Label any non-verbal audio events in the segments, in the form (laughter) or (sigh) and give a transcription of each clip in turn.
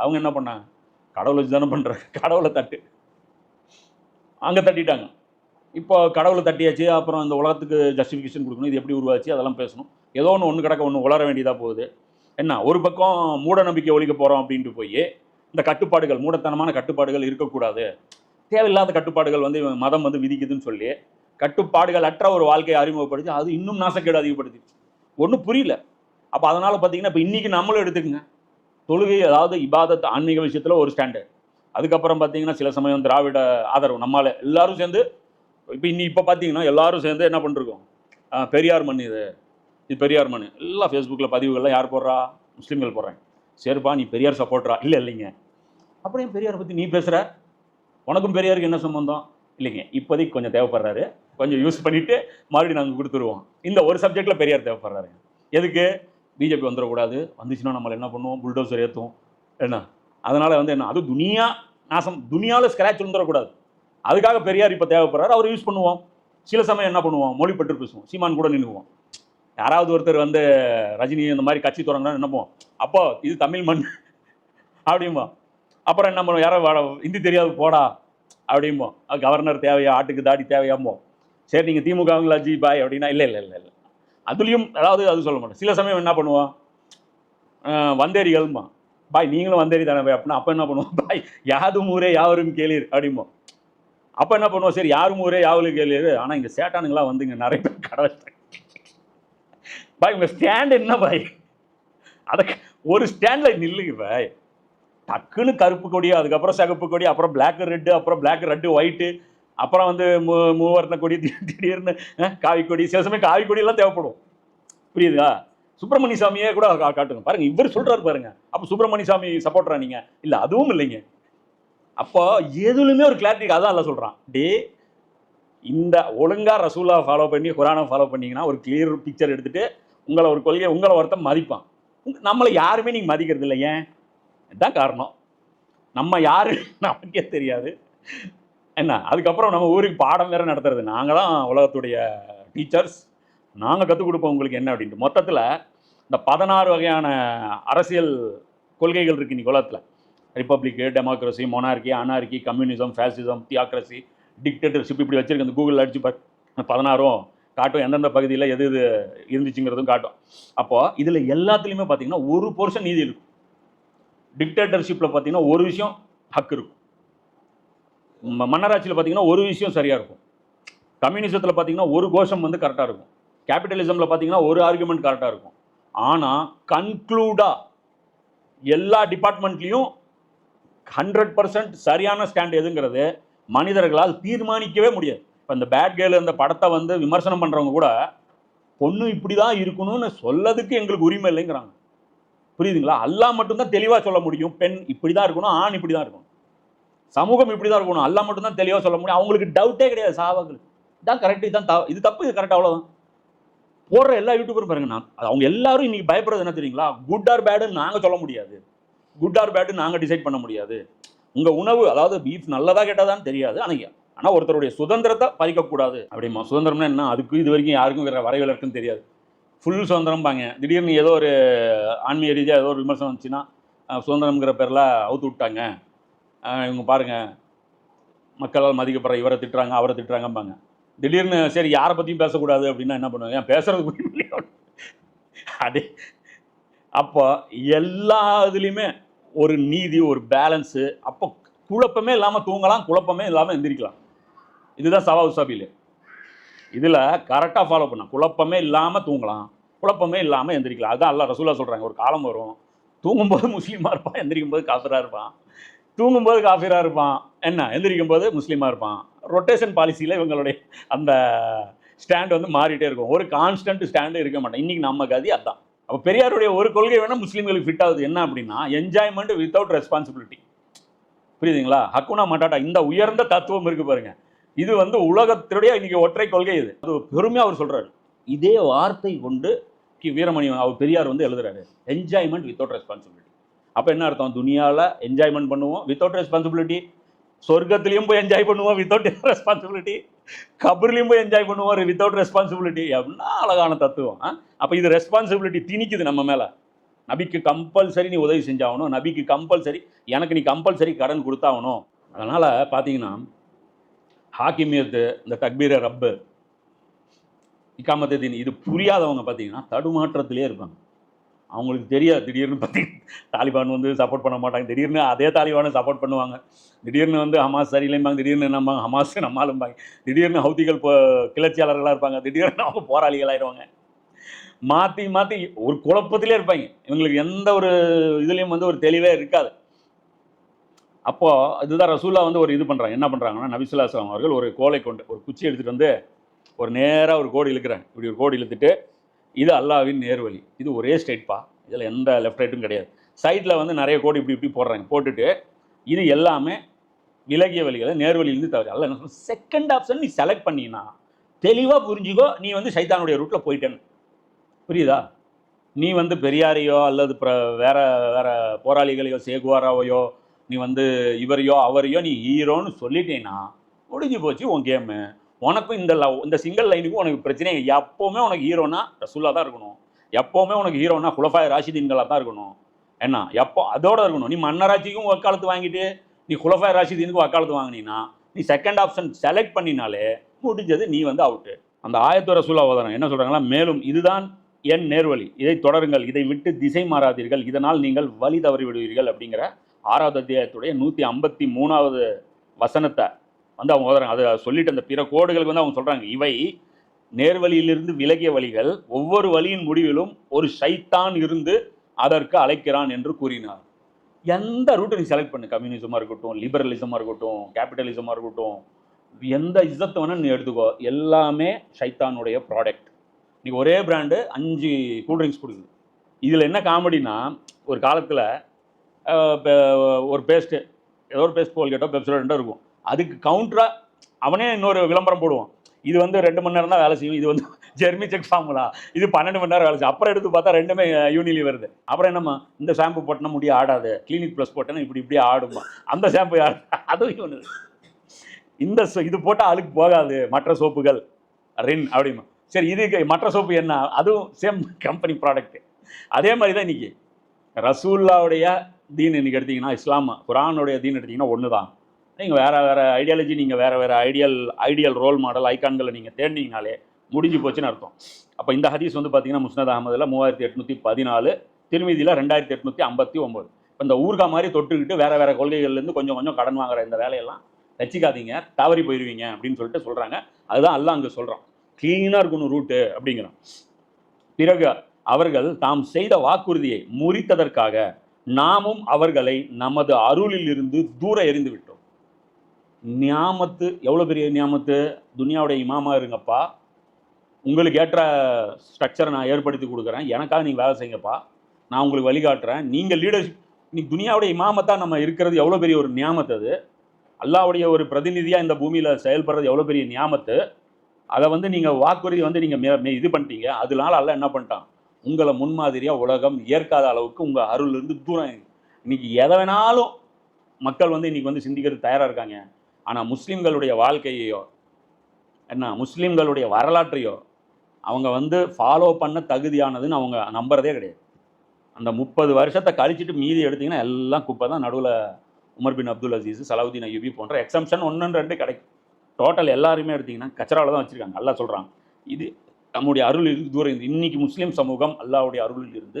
அவங்க என்ன பண்ணாங்க கடவுளை வச்சு தானே பண்ணுறாங்க கடவுளை தட்டு. அங்கே தட்டிட்டாங்க. இப்போ கடவுளை தட்டியாச்சு அப்புறம் இந்த உலகத்துக்கு ஜஸ்டிஃபிகேஷன் கொடுக்கணும் இது எப்படி உருவாச்சு அதெல்லாம் பேசணும். ஏதோ ஒன்று ஒன்று கிடக்க ஒன்று உளர வேண்டியதாக போகுது. என்ன ஒரு பக்கம் மூட நம்பிக்கை ஒழிக்க போகிறோம் அப்படின்ட்டு போய் இந்த கட்டுப்பாடுகள் மூடத்தனமான கட்டுப்பாடுகள் இருக்கக்கூடாது. தேவையில்லாத கட்டுப்பாடுகள் வந்து மதம் வந்து விதிக்குதுன்னு சொல்லி கட்டுப்பாடுகள் அற்ற ஒரு வாழ்க்கையை அறிமுகப்படுத்தி அது இன்னும் நாசக்கேடு அதிகப்படுத்திடுச்சு. ஒன்றும் புரியல. அப்போ அதனால் பார்த்தீங்கன்னா இப்போ இன்றைக்கி நம்மளும் எடுத்துக்கங்க. தொழுகை அதாவது இபாதத் ஆன்மீக விஷயத்தில் ஒரு ஸ்டாண்டர்ட் அதுக்கப்புறம் பார்த்தீங்கன்னா சில சமயம் திராவிட ஆதரவு நம்மால் எல்லாரும் சேர்ந்து இப்போ இன்னி இப்போ பார்த்தீங்கன்னா எல்லாரும் சேர்ந்து என்ன பண்ணிருக்கோம் பெரியார் மண் இது. இது பெரியார் மண் எல்லாம் ஃபேஸ்புக்கில் பதிவுகள்லாம் யார் போடுறா? முஸ்லீம்கள் போடுறாங்க சரிப்பா நீ பெரியார் சப்போர்ட்ரா இல்லை இல்லைங்க. அப்படியே பெரியாரை பற்றி நீ பேசுகிற உனக்கும் பெரியாருக்கு என்ன சம்பந்தம்? இல்லைங்க. இப்போதைக்கு கொஞ்சம் தேவைப்படுறாரு. கொஞ்சம் யூஸ் பண்ணிவிட்டு மறுபடியும் நாங்கள் கொடுத்துருவோம். இந்த ஒரு சப்ஜெக்டில் பெரியார் தேவைப்படுறாரு எதுக்கு? பிஜேபி வந்துடக்கூடாது. வந்துச்சுன்னா நம்மளை என்ன பண்ணுவோம்? புல்டோசர் ஏற்றுவோம் என்ன? அதனால் வந்து என்ன? அது துனியா நாசம். துனியாவில் ஸ்க்ராட்ச் வந்துடக்கூடாது. அதுக்காக பெரியார் இப்போ தேவைப்படுறாரு. அவர் யூஸ் பண்ணுவோம். சில சமயம் என்ன பண்ணுவோம்? மொழி பேசுவோம். சீமான் கூட நின்றுவோம் யாராவது ஒருத்தர் வந்து ரஜினி இந்த மாதிரி கட்சி தொடங்கினா என்னப்போம் அப்போ இது தமிழ் மண். அப்படிம்போம். அப்புறம் என்ன பண்ணுவோம்? யாரோ இந்தி ஹிந்தி தெரியாது போடா. அப்படிம்போம். கவர்னர் தேவையா? ஆட்டுக்கு தாடி தேவையாம்போம். சரி நீங்கள் திமுகவுங்களா ஜி பாய் அப்படின்னா இல்லை இல்லை இல்லை இல்லை. அதுலேயும் அதாவது அது சொல்ல மாட்டோம் சில சமயம் என்ன பண்ணுவோம் அஹ் வந்தேரிகள்மா பாய் நீங்களும் வந்தேரி தானே (laughs) பாய் அப்படின்னா அப்போ என்ன பண்ணுவோம் பாய் யாதும் ஊரே யாவரும் கேளீர் அப்படிம்போம் அப்போ என்ன பண்ணுவோம் சரி யாரும் ஊரே யாவலும் கேளீர். ஆனால் இங்கே சேட்டானுங்களாம் வந்து இங்கே நிறைய பேர் கடை பாய் உங்கள் ஸ்டாண்ட் என்ன பாய்? அதை ஒரு ஸ்டாண்டில் நில்லுங்க பாய். டக்குன்னு கருப்பு கொடி அதுக்கப்புறம் சிகப்பு கொடி அப்புறம் பிளாக் ரெட்டு அப்புறம் பிளாக் ரெட்டு ஒயிட்டு அப்புறம் வந்து மூ மூவர்ண கொடி திடீர்னு அஹ், காவி கொடி சில சமயம் காவி கொடியெல்லாம் தேவைப்படும். புரியுதா? சுப்பிரமணிய சாமியே கூட கா- காட்டுங்க பாருங்க இவர் சொல்றாரு பாருங்க. அப்போ சுப்பிரமணிய சாமி சப்போர்ட்ரா நீங்க? இல்லை அதுவும் இல்லைங்க. அப்போ எதுலுமே ஒரு கிளாரிட்டி அதான் இல்லை சொல்றான். டே இந்த ஒழுங்கா ரசூலா ஃபாலோ பண்ணி குரானை ஃபாலோ பண்ணிங்கன்னா ஒரு கிளியர் பிக்சர் எடுத்துகிட்டு உங்களை ஒரு கொள்கை உங்களை ஒருத்தன் மதிப்பான். நம்மளை யாருமே நீங்கள் மதிக்கிறது இல்லை ஏன் இதுதான் காரணம். நம்ம யாரு நமக்கே தெரியாது. என்ன அதுக்கப்புறம் நம்ம ஊருக்கு பாடம் வேறு நடத்துறது. நாங்கள் தான் உலகத்துடைய டீச்சர்ஸ் நாங்கள் கற்றுக் கொடுப்போம் உங்களுக்கு என்ன அப்படின்ட்டு. மொத்தத்தில் இந்த பதினாறு வகையான அரசியல் கொள்கைகள் இருக்குது இன்னைக்கு உலகத்தில். Republic democracy monarchy anarchy communism fascism theocracy dictatorship இப்படி வச்சுருக்கு. அந்த கூகுளில் அடிச்சு பாரு. பதினாறும் காட்டும். எந்தெந்த பகுதியில் எது எது இருந்துச்சுங்கிறதும் காட்டும். அப்போது இதில் எல்லாத்துலேயுமே பார்த்தீங்கன்னா ஒரு போர்ஷன் நீதி இருக்கும். டிக்டேட்டர்ஷிப்பில் பார்த்தீங்கன்னா ஒரு விஷயம் ஹக்கு இருக்கும். மன்னராட்சியில் பார்த்தீங்கன்னா ஒரு விஷயம் சரியாக இருக்கும். கம்யூனிசத்தில் பார்த்தீங்கன்னா ஒரு கோஷம் வந்து கரெக்டாக இருக்கும். கேபிட்டலிசமில் பார்த்தீங்கன்னா ஒரு ஆர்குமெண்ட் கரெக்டாக இருக்கும். ஆனால் கன்க்ளூடாக எல்லா டிபார்ட்மெண்ட்லேயும் ஹண்ட்ரட் பர்சன்ட் சரியான ஸ்டாண்ட் எதுங்கிறது மனிதர்களால் தீர்மானிக்கவே முடியாது. இப்போ இந்த பேட் கேர்ள் இந்த படத்தை வந்து விமர்சனம் பண்ணுறவங்க கூட பொண்ணு இப்படி தான் இருக்கணும்னு சொல்லதுக்கு எங்களுக்கு உரிமை இல்லைங்கிறாங்க. புரியுதுங்களா? அல்லா மட்டும்தான் தெளிவாக சொல்ல முடியும். பெண் இப்படி தான் இருக்கணும் ஆண் இப்படி தான் இருக்கணும். சமூகம் இப்படி தான் இருக்கணும். அல்லா மட்டும்தான் தெளிவாக சொல்ல முடியும். அவங்களுக்கு டவுட்டே கிடையாது சாவாக்களுக்கு இதான் கரெக்ட் இதுதான் த இது தப்பு இது கரெக்ட் அவ்வளோதான் போடுற எல்லா யூடியூபரும் பாருங்க நான் அவங்க எல்லாரும் இன்னைக்கு பயப்படுறது என்ன தெரியுங்களா? குட் ஆர் பேடுன்னு நாங்கள் சொல்ல முடியாது. குட் ஆர் பேடு நாங்கள் டிசைட் பண்ண முடியாது. உங்கள் உணவு அதாவது பீஃப் நல்லதாக கெட்டதான்னு தெரியாது. ஆனால் ஆனால் ஒருத்தருடைய சுதந்திரத்தை பறிக்கக்கூடாது. அப்படிமா சுதந்திரம்னா என்ன? அதுக்கு இது வரைக்கும் யாருக்கும் வேற வரைவில் இருக்குன்னு தெரியாது. ஃபுல் சுதந்திரம் பாங்க திடீர்னு ஏதோ ஒரு ஆன்மீக ரீதியாக ஏதோ ஒரு விமர்சனம் வந்துச்சுன்னா சுதந்திரம்ங்கிற பேரில் அவுத்து விட்டாங்க. இவங்க பாருங்கள் மக்களால் மதிக்கப்படுற இவரை திட்டுறாங்க அவரை திட்டுறாங்கம்பாங்க. திடீர்னு சரி யாரை பற்றியும் பேசக்கூடாது அப்படின்னா என்ன பண்ணுவாங்க? ஏன் பேசுறது புரியலையா? அப்போ எல்லா இதுலேயுமே ஒரு நீதி ஒரு பேலன்ஸு. அப்போ குழப்பமே இல்லாமல் தூங்கலாம் குழப்பமே இல்லாமல் எந்திரிக்கலாம். இதுதான் சவா உசாபியில் இதில் கரெக்டாக ஃபாலோ பண்ணலாம். குழப்பமே இல்லாமல் தூங்கலாம் குழப்பமே இல்லாமல் எந்திரிக்கலாம். அதுதான் எல்லாம் ரசூலாக சொல்கிறாங்க ஒரு காலம் வரும். தூங்கும்போது முஸ்லீமாக இருப்பான் எந்திரிக்கும் போது காஃபிராக இருப்பான். தூங்கும்போது காஃபிராக இருப்பான். என்ன? எந்திரிக்கும் போது முஸ்லீமாக இருப்பான் ரொட்டேஷன் பாலிசியில் இவங்களுடைய அந்த ஸ்டாண்ட் வந்து மாறிட்டே இருக்கும். ஒரு கான்ஸ்டன்ட் ஸ்டாண்டு இருக்க மாட்டேன். இன்றைக்கி நம்ம கதி அதுதான் அப்போ பெரியாருடைய ஒரு கொள்கை வேணால் முஸ்லீம்களுக்கு ஃபிட் ஆகுது. என்ன அப்படின்னா என்ஜாய்மெண்ட் வித்தவுட் ரெஸ்பான்சிபிலிட்டி புரியுதுங்களா? ஹக்குனா மட்டாட்டா இந்த உயர்ந்த தத்துவம் இருக்குது பாருங்கள் இது வந்து உலகத்தினுடைய இன்னைக்கு ஒற்றை கொள்கை இது. அது பெருமையாக அவர் சொல்கிறாரு இதே வார்த்தை கொண்டு கி. வீரமணி அவர் பெரியார் வந்து எழுதுறாரு. என்ஜாய்மெண்ட் வித்தவுட் ரெஸ்பான்சிபிலிட்டி அப்போ என்ன அர்த்தம்? துனியாவில் என்ஜாய்மெண்ட் பண்ணுவோம். வித்தவுட் ரெஸ்பான்சிபிலிட்டி சொர்க்கத்துலேயும் போய் என்ஜாய் பண்ணுவோம். வித்தவுட் ரெஸ்பான்சிபிலிட்டி கபர்லேயும் போய் என்ஜாய் பண்ணுவோம். வித்தவுட் ரெஸ்பான்சிபிலிட்டி அப்படின்னா அழகான தத்துவம். அப்போ இது ரெஸ்பான்சிபிலிட்டி திணிக்குது நம்ம மேலே. நபிக்கு கம்பல்சரி நீ உதவி செஞ்சாகணும். நபிக்கு கம்பல்சரி எனக்கு நீ கம்பல்சரி கடன் கொடுத்தாகணும். அதனால் பார்த்தீங்கன்னா ஹாக்கிமியத்து இந்த தக்பீர ரப்பு இக்காமத்தின் இது புரியாதவங்க பார்த்தீங்கன்னா தடுமாற்றத்திலே இருப்பாங்க. அவங்களுக்கு தெரியாது. திடீர்னு பற்றி தாலிபான் வந்து சப்போர்ட் பண்ண மாட்டாங்க. திடீர்னு அதே தாலிபானை சப்போர்ட் பண்ணுவாங்க. திடீர்னு வந்து ஹமாஸ் சரியில்லைம்பாங்க. திடீர்னு நம்ம ஹமாஸ் நம்மளும்பாங்க திடீர்னு ஹவுதிகள் இப்போ கிளர்ச்சியாளர்களாக இருப்பாங்க. திடீர்னு அவங்க போராளிகளாகிடுவாங்க மாற்றி மாற்றி ஒரு குழப்பத்திலே இருப்பாங்க. இவங்களுக்கு எந்த ஒரு இதுலேயும் வந்து ஒரு தெளிவே இருக்காது. அப்போது இதுதான் ரசூலா வந்து ஒரு இது பண்ணுறாங்க என்ன பண்ணுறாங்கன்னா நபிசுல்லாஸ்லாம் அவர்கள் ஒரு கோலை கொண்டு ஒரு குச்சி எடுத்துகிட்டு வந்து ஒரு நேராக ஒரு கோடு இழுக்கிறாங்க. இப்படி ஒரு கோடு இழுத்துட்டு இது அல்லாவின் நேர்வழி. இது ஒரே ஸ்டேட்பா. இதில் எந்த லெஃப்ட் ரைட்டும் கிடையாது. சைடில் வந்து நிறைய கோடு இப்படி இப்படி போடுறாங்க. போட்டுட்டு இது எல்லாமே விலகிய வழிகளை நேர்வழியிலேருந்து தவிர அல்ல என்ன செகண்ட் ஆப்ஷன் நீ செலக்ட் பண்ணினா தெளிவாக புரிஞ்சுக்கோ நீ வந்து சைத்தானுடைய ரூட்டில் போயிட்டேன்னு. புரியுதா? நீ வந்து பெரியாரையோ அல்லது பிற வேற வேற போராளிகளையோ சேகுவாராவையோ நீ வந்து இவரையோ அவரையோ நீ ஹீரோன்னு சொல்லிட்டேன்னா முடிஞ்சு போச்சு உன் கேமு உனக்கும் இந்த லவ் இந்த சிங்கிள் லைனுக்கும் உனக்கு பிரச்சனை எப்போவுமே உனக்கு ஹீரோனா ரசூலா தான் இருக்கணும். எப்போவுமே உனக்கு ஹீரோனா குலஃபாய் ராஷிதீன்களாக தான் இருக்கணும். என்ன எப்போ அதோட இருக்கணும். நீ மன்னராட்சிக்கும் வக்காலத்து வாங்கிட்டு நீ குலஃபாய் ராஷிதீனுக்கும் வக்காலத்து வாங்கினீன்னா நீ செகண்ட் ஆப்ஷன் செலக்ட் பண்ணினாலே முடிஞ்சது நீ வந்து அவுட்டு அந்த ஆயத்து ரசூல்லா ஓதனம் என்ன சொல்கிறாங்களா மேலும் இதுதான் என் நேர்வழி. இதை தொடருங்கள். இதை விட்டு திசை மாறாதீர்கள். இதனால் நீங்கள் வழி தவறி விடுவீர்கள் அப்படிங்கிற ஆறாவது அத்தியாயத்துடைய நூற்றி ஐம்பத்தி மூணாவது வசனத்தை வந்து அவங்க ஓதுறாங்க அதை சொல்லிட்டு அந்த பிற கோடுகளுக்கு வந்து அவங்க சொல்கிறாங்க இவை நேர்வழியிலிருந்து விலகிய வழிகள் ஒவ்வொரு வழியின் முடிவிலும் ஒரு ஷைத்தான் இருந்து அதற்கு அழைக்கிறான் என்று கூறினார். எந்த ரூட்டை நீ செலக்ட் பண்ணு? கம்யூனிசமாக இருக்கட்டும் லிபரலிசமாக இருக்கட்டும் கேபிட்டலிசமாக இருக்கட்டும் எந்த இசத்தை வேணால் நீ எடுத்துக்கோ. எல்லாமே ஷைத்தானுடைய ப்ராடக்ட் நீ ஒரே பிராண்டு அஞ்சு கூல்ட்ரிங்க்ஸ் கொடுக்குது. இதில் என்ன காமெடினா ஒரு காலத்தில் ஒரு பேஸ்ட்டு ஏதோ ஒரு பேஸ்ட் கோல்கேட்டோ பெப்சோடோ இருக்கும். அதுக்கு கவுண்டராக அவனே இன்னொரு விளம்பரம் போடுவான். இது வந்து ரெண்டு மணி நேரம் தான் வேலை செய்யும். இது வந்து (laughs) ஜெர்மி செக் ஃபார்முலா இது பன்னெண்டு மணி நேரம் வேலை செய்யும். அப்புறம் எடுத்து பார்த்தா ரெண்டுமே யூனிலி வருது. அப்புறம் என்னம்மா? இந்த ஷாம்பு போட்டனா முடிய ஆடாது. கிளினிக் ப்ளஸ் போட்டேன்னா இப்படி இப்படி ஆடுமா அந்த ஷாம்பு ஆடு (laughs) அதுவும் ஒன்று இந்த சோ- இது போட்டால் அழுக்கு போகாது. மற்ற சோப்புகள். ரின் அப்படிமா. சரி இதுக்கு மற்ற சோப்பு என்ன? அதுவும் சேம் கம்பெனி ப்ராடக்ட்டு அதே மாதிரி தான் இன்றைக்கி ரசூல்லாவுடைய தீன் இன்றைக்கி எடுத்தீங்கன்னா இஸ்லாம் குரானுடைய தீன் எடுத்திங்கன்னா ஒன்று தான் நீங்கள் வேறு வேறு ஐடியாலஜி நீங்கள் வேறு வேறு ஐடியல் ஐடியல் ரோல் மாடல் ஐக்கான்களை நீங்கள் தேடினீங்கனாலே முடிஞ்சு போச்சுன்னு அர்த்தம். அப்போ இந்த ஹதீஸ் வந்து பார்த்தீங்கன்னா முஸ்னத் அகமதில் மூவாயிரத்தி எட்நூற்றி பதினாலு திருமதியில் ரெண்டாயிரத்தி எட்நூற்றி ஐம்பத்தி ஒம்பது. இப்போ இந்த ஊர்கா மாதிரி தொட்டுக்கிட்டு வேறு வேறு கொள்கைகள்லேருந்து கொஞ்சம் கொஞ்சம் கடன் வாங்குற இந்த வேலையெல்லாம் தச்சிக்காதீங்க தவறி போயிடுவீங்க அப்படின்னு சொல்லிட்டு சொல்கிறாங்க அதுதான் அல்லாஹ் அங்கே சொல்கிறான் க்ளீனாக இருக்கணும் ரூட்டு அப்படிங்கிறான். பிறகு அவர்கள் தாம் செய்த வாக்குறுதியை முறித்ததற்காக நாமும் அவர்களை நமது அருளில் இருந்து தூர எறிந்து விட்டோம் நியாமத்து எவ்வளோ பெரிய நியாமத்து? துனியாவுடைய இமாமா இருங்கப்பா. உங்களுக்கு ஏற்ற ஸ்ட்ரக்சரை நான் ஏற்படுத்தி கொடுக்குறேன். எனக்காக நீங்கள் வேலை செய்யுங்கப்பா. நான் உங்களுக்கு வழிகாட்டுறேன் நீங்கள் லீடர்ஷிப் இன்னைக்கு துனியாவுடைய இமாமத்தாக நம்ம இருக்கிறது எவ்வளோ பெரிய ஒரு நியாமத்து அது? அல்லாவுடைய ஒரு பிரதிநிதியாக இந்த பூமியில் செயல்படுறது எவ்வளோ பெரிய நியாமத்து? அதை வந்து நீங்கள் வாக்குறுதி வந்து நீங்கள் இது பண்ணிட்டீங்க. அதனால அல்ல என்ன பண்ணிட்டான்? உங்களை முன்மாதிரியாக உலகம் ஏற்காத அளவுக்கு உங்கள் அருள்லேருந்து தூரம் இன்னைக்கு எதை வேணாலும் மக்கள் வந்து இன்னைக்கு வந்து சிந்திக்கிறது தயாராக இருக்காங்க. ஆனால் முஸ்லீம்களுடைய வாழ்க்கையையோ என்ன முஸ்லீம்களுடைய வரலாற்றையோ அவங்க வந்து ஃபாலோ பண்ண தகுதியானதுன்னு அவங்க நம்புறதே கிடையாது. அந்த முப்பது வருஷத்தை கழிச்சிட்டு மீதி எடுத்திங்கன்னா எல்லாம் குப்பை தான். நடுவில் Umar bin Abdul Aziz Salahuddin Ayyubi போன்ற எக்ஸம்ஷன் ஒன்று ரெண்டு கிடைக்கும். டோட்டல் எல்லாருமே எடுத்திங்கன்னா கச்சராவில் தான் வச்சுருக்காங்க. நல்லா சொல்கிறாங்க இது நம்முடைய அருள் இருந்து தூரம் இருந்து இன்னைக்கு முஸ்லீம் சமூகம் அல்லாவுடைய அருளில் இருந்து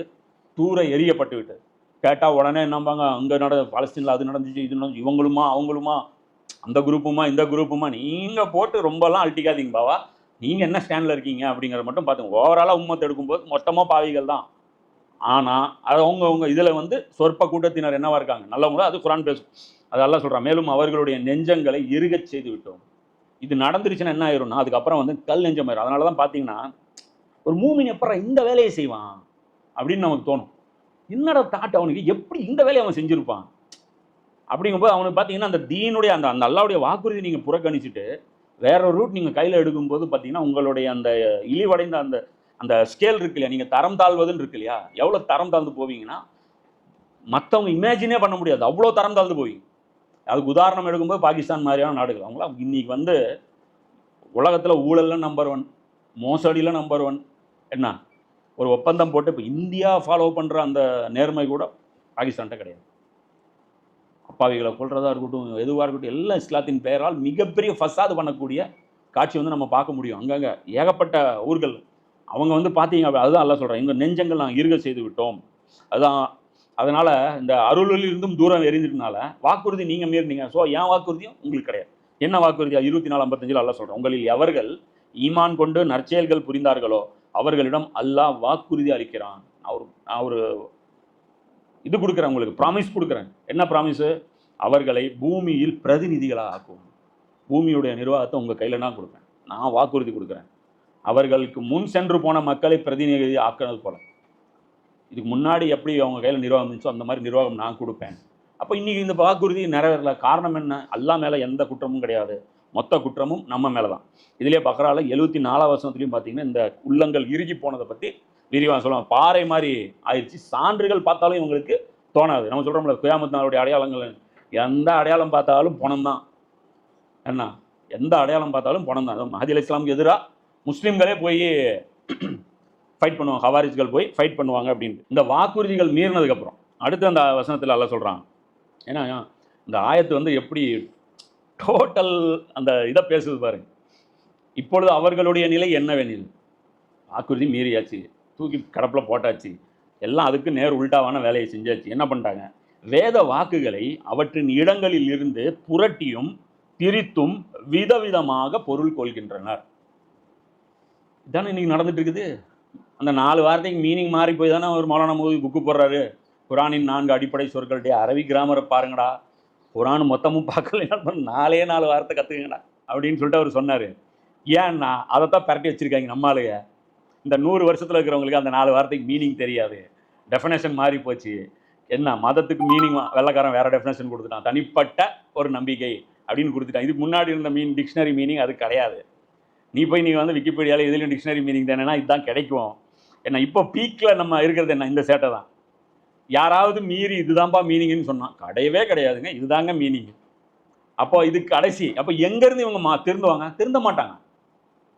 தூர எரியப்பட்டு விட்டது. கேட்டால் உடனே என்னம்பாங்க அங்கே நட பாலஸ்தீனில் அது நடந்துச்சு இது நடந்துச்சு இவங்களுமா அவங்களுமா அந்த குரூப்புமா இந்த குரூப்புமா நீங்கள் போட்டு ரொம்பலாம் அழட்டிக்காதீங்க பாவா. நீங்கள் என்ன ஸ்டாண்டில் இருக்கீங்க அப்படிங்கிறத மட்டும் பார்த்துங்க ஓவராலாக உம்மத்தை எடுக்கும்போது மொத்தமாக பாவிகள் தான். ஆனால் அது அவங்க அவங்க இதில் வந்து சொற்ப கூட்டத்தினர் என்னவா இருக்காங்க? நல்லவங்களோ? அது குரான் பேசும். அதெல்லாம் சொல்கிறான் மேலும் அவர்களுடைய நெஞ்சங்களை இறுகச் செய்து விட்டோம் இது நடந்துருச்சுன்னா என்ன ஆயிரும்னா அதுக்கப்புறம் வந்து கல் நெஞ்சம் ஆயிரும். அதனால தான் பார்த்தீங்கன்னா ஒரு மூமின் எப்பறம் இந்த வேலையை செய்வான்? அப்படின்னு நமக்கு தோணும். என்னடா தாட் அவனுக்கு? எப்படி இந்த வேலையை அவன் செஞ்சுருப்பான்? அப்படிங்கும்போது அவனுக்கு பார்த்தீங்கன்னா அந்த தீனுடைய அந்த அந்த அல்லாவுடைய வாக்குறுதி நீங்கள் புறக்கணிச்சுட்டு வேற ஒரு ரூட் நீங்கள் கையில் எடுக்கும்போது பார்த்தீங்கன்னா உங்களுடைய அந்த இழிவடைந்த அந்த அந்த ஸ்கேல் இருக்கு இல்லையா? நீங்கள் தரம் தாழ்வதுன்னு இருக்கு இல்லையா? எவ்வளோ தரம் தாழ்ந்து போவீங்கன்னா மற்றவங்க இமேஜினே பண்ண முடியாது. அவ்வளோ தரம் தாழ்ந்து போவீங்க. அதுக்கு உதாரணம் எடுக்கும்போது பாகிஸ்தான் மாதிரியான நாடுகள். அவங்களாம் இன்னைக்கு வந்து உலகத்தில் ஊழல்ல நம்பர் ஒன் மோசடியில் நம்பர் ஒன் என்ன? ஒரு ஒப்பந்தம் போட்டு இப்போ இந்தியா ஃபாலோ பண்ணுற அந்த நேர்மை கூட பாகிஸ்தான்கிட்ட கிடையாது. அப்பாவிகளை கொள்றதா இருக்கட்டும் எதுவாக இருக்கட்டும் எல்லாம் இஸ்லாத்தின் பெயரால் மிகப்பெரிய ஃபசாது பண்ணக்கூடிய காட்சி வந்து நம்ம பார்க்க முடியும். அங்கங்கே ஏகப்பட்ட ஊர்கள். அவங்க வந்து பார்த்தீங்க அதுதான் எல்லாம் சொல்கிறேன் எங்கள் நெஞ்சங்கள் நாங்கள் இருக செய்து விட்டோம். அதுதான் அதனால் இந்த அருளிலிருந்தும் தூரம் எரிந்ததுனால வாக்குறுதி நீங்கள் மீறினீங்க. ஸோ என் வாக்குறுதியும் உங்களுக்கு கிடையாது. என்ன வாக்குறுதியா? இருபத்தி நாலு ஐம்பத்தஞ்சில் அல்ல சொல்கிறேன் உங்களில் எவர்கள் ஈமான் கொண்டு நற்செயல்கள் புரிந்தார்களோ அவர்களிடம் அல்லாஹ் வாக்குறுதி அளிக்கிறான். அவர் நான் ஒரு இது கொடுக்குறேன் உங்களுக்கு. ப்ராமிஸ் கொடுக்குறேன். என்ன ப்ராமிஸு அவர்களை பூமியில் பிரதிநிதிகளாக ஆக்குவோம் பூமியுடைய நிர்வாகத்தை உங்கள் கையில் நான் கொடுப்பேன். நான் வாக்குறுதி கொடுக்குறேன். அவர்களுக்கு முன் சென்று போன மக்களை பிரதிநிதி ஆக்குனது போல. இதுக்கு முன்னாடி எப்படி அவங்க கையில் நிர்வாகம் இருந்துச்சோ அந்த மாதிரி நிர்வாகம் நான் கொடுப்பேன். அப்போ இன்றைக்கி இந்த வாக்குறுதி நிறைவேறல. காரணம் என்ன? அல்லா மேலே எந்த குற்றமும் கிடையாது. மொத்த குற்றமும் நம்ம மேலே தான் இதுலேயே பக்ரால எழுபத்தி நாலாம் வருஷத்துலையும் பார்த்தீங்கன்னா இந்த உள்ளங்கள் இறுகி போனதை பற்றி விரிவாக சொல்லுவாங்க பாறை மாதிரி ஆயிடுச்சு. சான்றுகள் பார்த்தாலும் இவங்களுக்கு தோணாது. நம்ம சொல்கிறோம்ல குயாமத் நாளுடைய அடையாளங்கள். எந்த அடையாளம் பார்த்தாலும் பணம் தான் என்ன? எந்த அடையாளம் பார்த்தாலும் பணம் தான் மஹதி அலி இஸ்லாமுக்கு எதிராக முஸ்லீம்களே போய் (clears throat) ஃபைட் பண்ணுவாங்க ஹவாரிஜ்கள் போய் ஃபைட் பண்ணுவாங்க அப்படின்ட்டு. இந்த வாக்குறுதிகள் மீறினதுக்கப்புறம் அடுத்து அந்த வசனத்தில் எல்லாம் சொல்கிறாங்க ஏன்னா இந்த ஆயத்து வந்து எப்படி டோட்டல் அந்த இதை பேசுது பாருங்க. இப்பொழுது அவர்களுடைய நிலை என்னவெனில்? வாக்குறுதி மீறியாச்சு. தூக்கி கடப்பில் போட்டாச்சு. எல்லாம் அதுக்கு நேர் உள்டாவான வேலையை செஞ்சாச்சு. என்ன பண்ணிட்டாங்க? வேத வாக்குகளை அவற்றின் இடங்களில் இருந்து புரட்டியும் பிரித்தும் விதவிதமாக பொருள் கொள்கின்றனர். இதானே இன்னைக்கு நடந்துட்டு இருக்குது அந்த நாலு வார்த்தைக்கு மீனிங் மாறி போய் தானே அவர் மௌலான மோதி புக்கு போடுறாரு குரானின் நான்கு அடிப்படை சொற்களுடைய அரபி கிராமரை பாருங்கடா. குரான் மொத்தமும் பார்க்கல. நாலே நாலு வார்த்தை கற்றுக்குங்கடா அப்படின்னு சொல்லிட்டு அவர் சொன்னார். ஏன்னா அதைத்தான் பரட்டி வச்சுருக்காங்க நம்மளுக்கு இந்த நூறு வருஷத்தில் இருக்கிறவங்களுக்கு அந்த நாலு வார்த்தைக்கு மீனிங் தெரியாது. டெஃபினேஷன் மாறி போச்சு. என்ன மதத்துக்கு மீனிங் வெள்ளக்காரன் வேற டெஃபினேஷன் கொடுத்துட்டான். தனிப்பட்ட ஒரு நம்பிக்கை அப்படின்னு கொடுத்துட்டான். இதுக்கு முன்னாடி இருந்த மீன் டிக்ஷனரி மீனிங் அது கிடையாது. நீ போய் நீங்கள் வந்து விக்கிபீடியாவில் எதுலையும் டிக்ஷனரி மீனிங் தானேன்னா இதுதான் கிடைக்கும். என்ன இப்போ பீக்கில் நம்ம இருக்கிறது என்ன? இந்த சேட்டை தான். யாராவது மீறி இதுதான்ப்பா மீனிங்னு சொன்னான் கிடையவே கிடையாதுங்க. இதுதாங்க மீனிங் அப்போ இது கடைசி. அப்போ எங்கேருந்து இவங்க மா திருந்துவாங்க? திருந்த மாட்டாங்க.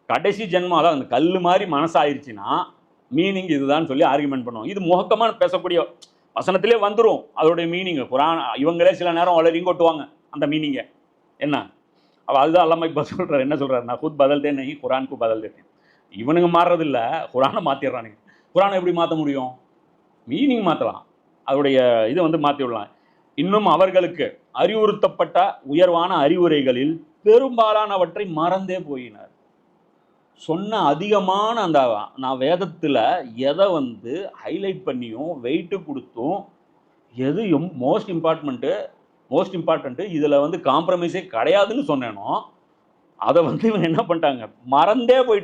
கடைசி ஜென்மம் அதாவது அந்த கல் மாதிரி மனசாயிருச்சுன்னா மீனிங் இதுதான் சொல்லி ஆர்குமெண்ட் பண்ணுவோம் இது முகக்கமாக பேசக்கூடிய வசனத்திலே வந்துடும் அதோடைய மீனிங் குரான் இவங்களே சில நேரம் வளரியும் கொட்டுவாங்க அந்த மீனிங்கை என்ன? அவள் அதுதான் அல்லாம இப்போ சொல்கிறார் என்ன சொல்கிறார் நான் குத் பதல்தே நகி குரானுக்கு பதில் தேன். இவனுங்க மாறுறதில்ல குரானை மாற்றிடுறானுங்க குரானை எப்படி மாற்ற முடியும்? மீனிங் மாற்றலாம் அதோடைய இதை வந்து மாற்றி விடலாம். இன்னும் அவர்களுக்கு அறிவுறுத்தப்பட்ட உயர்வான அறிவுரைகளில் பெரும்பாலானவற்றை மறந்தே போயினர். சொன்ன அதிகமான அந்த நான் வேதத்தில் எதை வந்து ஹைலைட் பண்ணியும் வெயிட்டு கொடுத்தும் எது மோஸ்ட் இம்பார்ட்மெண்ட்டு மோஸ்ட் இம்பார்ட்டண்ட்டு இதில் வந்து காம்ப்ரமைஸே கிடையாதுன்னு சொன்னேனோ அதை வந்து இவங்க என்ன பண்ணிட்டாங்க? மறந்தே போயிட்டாங்க.